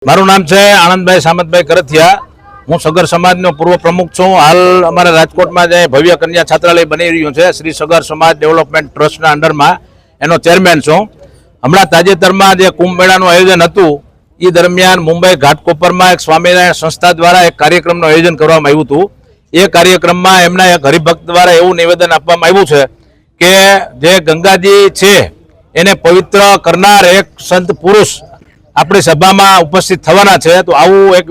મારું નામ છે આનંદભાઈ સામતભાઈ કરથિયા. હું સગર સમાજનો પૂર્વ પ્રમુખ છું. હાલ અમારા રાજકોટમાં જે ભવ્ય કન્યા છાત્રાલય બની રહ્યું છે, શ્રી સગર સમાજ ડેવલપમેન્ટ ટ્રસ્ટના અંડરમાં એનો ચેરમેન છું. હમણાં તાજેતરમાં જે કુંભ મેળાનું આયોજન હતું એ દરમિયાન મુંબઈ ઘાટકોપરમાં એક સ્વામિનારાયણ સંસ્થા દ્વારા એક કાર્યક્રમનું આયોજન કરવામાં આવ્યું હતું. એ કાર્યક્રમમાં એમના એક હરિભક્ત દ્વારા એવું નિવેદન આપવામાં આવ્યું છે કે જે ગંગાજી છે, એને પવિત્ર કરનાર એક સંત પુરુષ આપણી સભામાં ઉપસ્થિત થવાના છે, તો આવું એક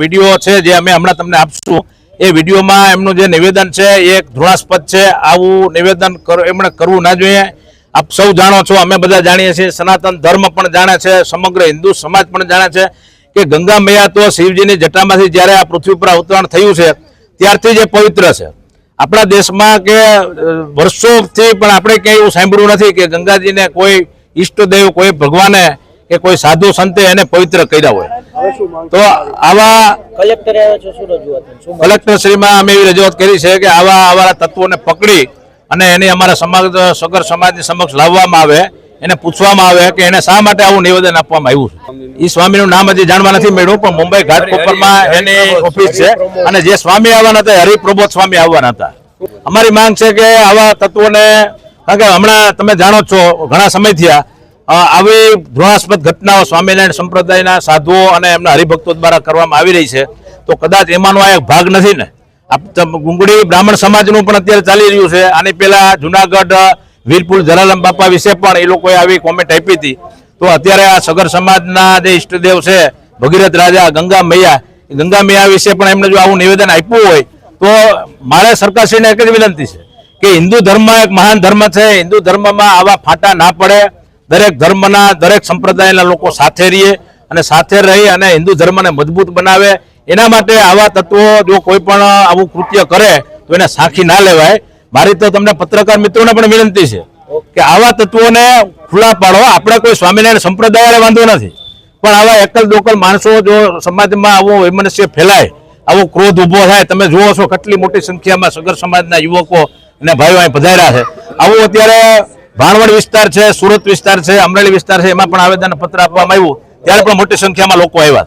વીડિયો છે જે અમે હમણાં તમને આપશું. એ વિડીયોમાં એમનું જે નિવેદન છે, એ એક ધૃણાસ્પદ છે. આવું નિવેદન એમણે કરવું ના જોઈએ. આપ સૌ જાણો છો, અમે બધા જાણીએ છીએ, સનાતન ધર્મ પણ જાણે છે, સમગ્ર હિન્દુ સમાજ પણ જાણે છે કે ગંગા મૈયા તો શિવજીની જટામાંથી જ્યારે આ પૃથ્વી પર અવતરણ થયું છે, ત્યારથી જ પવિત્ર છે. આપણા દેશમાં કે વર્ષોથી પણ આપણે ક્યાંય એવું સાંભળ્યું નથી કે ગંગાજીને કોઈ ઈષ્ટદેવ, કોઈ ભગવાને કે કોઈ સાધુ સંતે એને પવિત્ર કર્યા હોય. તો આવા કલેક્ટરે શ્રીમાં અમે એવી રજૂઆત કરી છે કે આવા આવા તત્વોને પકડી અને એની અમારા સમાજ સગર સમાજની સમક્ષ લાવવામાં આવે એને પૂછવામાં આવે કે એને શા માટે આવું નિવેદન આપવામાં આવ્યું છે. એ સ્વામીનું નામ હજી જાણવા નથી મળ્યું પણ મુંબઈ ઘાટકોપરમાં એની ઓફિસ છે અને જે સ્વામી આવવાના હતા એ હરિપ્રબોધ સ્વામી આવવાના હતા. અમારી માંગ છે કે આવા તત્વોને કારણ કે હમણાં તમે જાણો છો ઘણા સમય થયા આવી ધૃણાસ્પદ ઘટનાઓ સ્વામિનારાયણ સંપ્રદાયના સાધુઓ અને એમના હરિભક્તો દ્વારા કરવામાં આવી રહી છે. તો કદાચ એમાંનો આ એક ભાગ નથી ને? ગુંગળી બ્રાહ્મણ સમાજનું પણ અત્યારે ચાલી રહ્યું છે. આની પહેલા જુનાગઢ, વીરપુર, જલારામ બાપા વિશે પણ એ લોકોએ આવી કોમેન્ટ આપી હતી. તો અત્યારે આ સગર સમાજના જે ઈષ્ટદેવ છે, ભગીરથ રાજા, ગંગા મૈયા ગંગા મૈયા વિશે પણ એમને જો આવું નિવેદન આપ્યું હોય, તો મારે સરકારશ્રીને એક જ વિનંતી છે કે હિન્દુ ધર્મ એક મહાન ધર્મ છે. હિન્દુ ધર્મમાં આવા ફાટા ના પડે. દરેક ધર્મના, દરેક સંપ્રદાયના લોકો સાથે રહીએ અને સાથે રહી અને હિન્દુ ધર્મને મજબૂત બનાવે. એના માટે આવા તત્વો જો કોઈ પણ આવું કૃત્ય કરે, તો એને સાખી ના લેવાય. મારી તો તમને પત્રકાર મિત્રોને પણ વિનંતી છે કે આવા તત્વોને ખુલ્લા પાડો આપણે કોઈ સ્વામિનારાયણ સંપ્રદાય વાંધો નથી. પણ આવા એકલ દોકલ માણસો જો સમાજમાં આવો વૈમનસ્ય ફેલાય, આવો ક્રોધ ઊભો થાય, તમે જુઓ છો કેટલી મોટી સંખ્યામાં સગર સમાજના યુવકો અને ભાઈઓ અહીં પધાર્યા છે. આવું અત્યારે ભાણવડ વિસ્તાર છે, સુરત વિસ્તાર છે, અમરેલી વિસ્તાર છે, એમાં પણ આવેદન પત્ર આપવામાં આવ્યું. ત્યારે પણ મોટી સંખ્યામાં લોકો આવ્યા